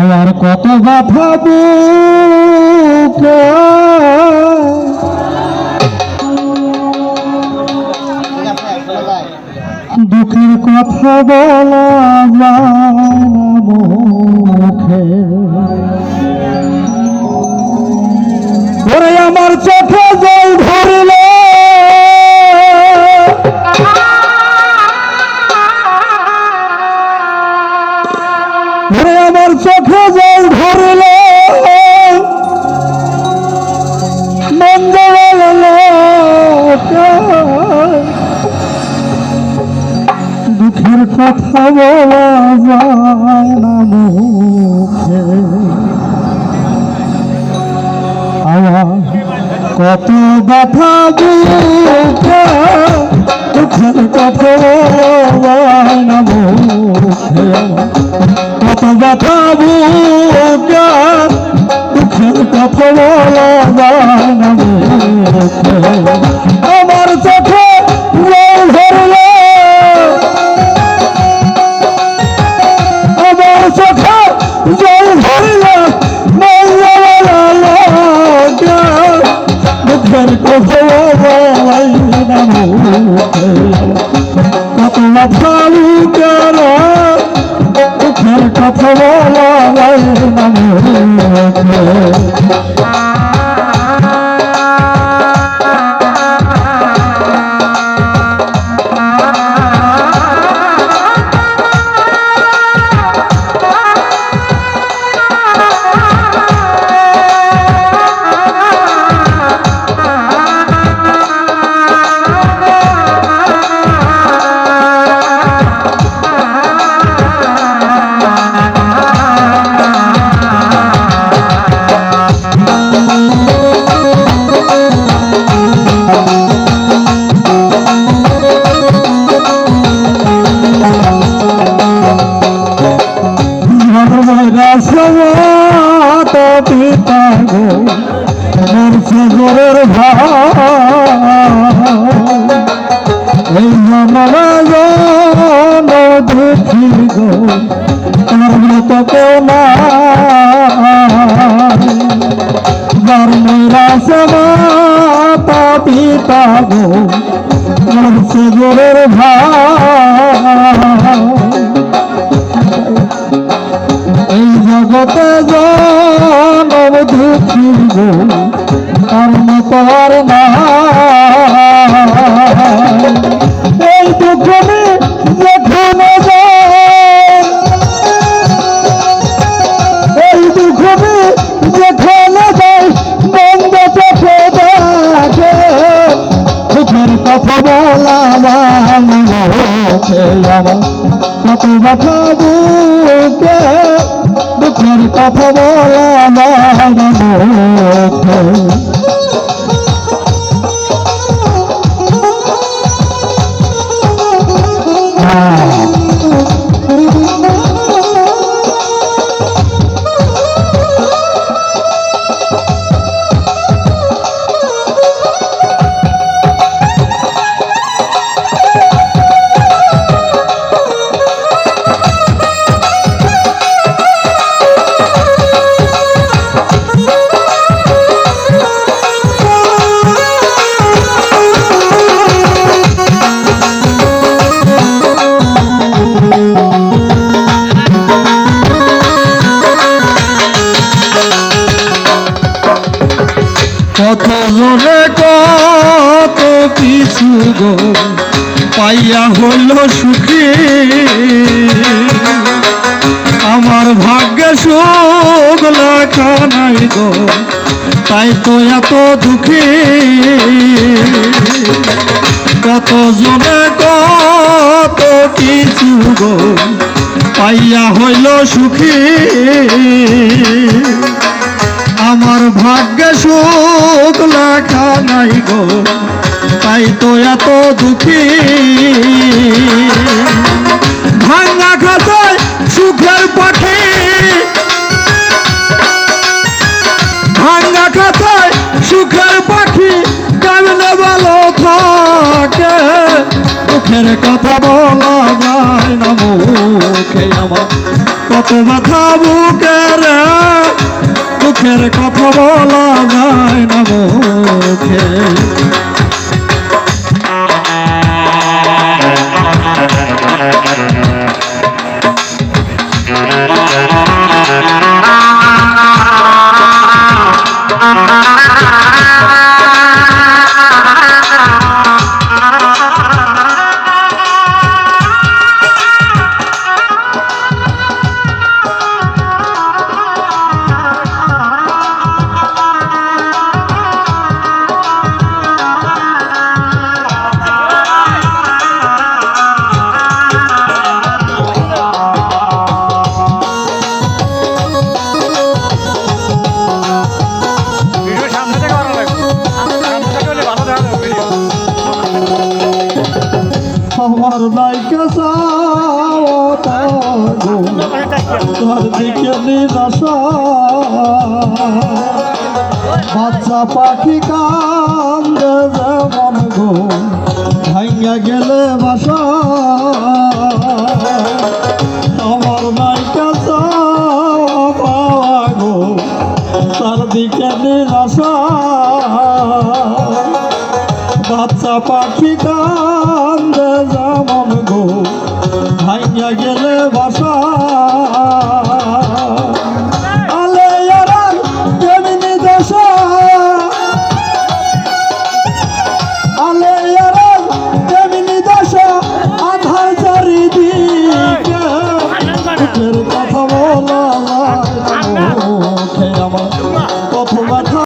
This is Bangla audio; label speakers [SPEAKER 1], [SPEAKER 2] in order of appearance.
[SPEAKER 1] আমার কত বুকে? দুঃখের কথা বলা মুখে। ওরে আমার চোখে জল ধরলে। কথা কত ব্যথা দুঃখের কথা কত ব্যথা কত ভাবু মমলা জন দেখি গো না বর্ণরা পিতা গো মোর সগরের ভাই জগতে জনম দুঃখী গো কর্ম কর না এই দুঃখ মুখে আমার কত ব্যথা বুকে দুঃখের কথা বলা গো, পাইয়া হইল সুখী। আমার ভাগ্যে সুখ লেখা নাই গো, তাই তো এত দুঃখী। কত জনে কত কিছু গো, পাইয়া হইল সুখী। আমার ভাগ্যে সুখ লেখা নাই গো, তাই তো এত দুঃখী। ভাঙ্গা খাতায় সুখের পাখি। ভাঙ্গা খাতায় সুখের পাখি কেমনে ভালো থাকে? দুঃখের কথা বলা যায় না, মুখে আমার কত ব্যথা বুকের দুঃখের কথা বলা যায় না মুখে
[SPEAKER 2] ভিডিও
[SPEAKER 1] তোর দিকে নিরাশা। বাচ্চা পাখি কান্দে যেমন গো ভাঙ্গা গেলে বাসা। আমার নাইকা পাওয়া গো তার দিকে নিরাশা। বাচ্চা পাখি কান্দে যেমন গো ভাইয়া গেলে বাসা।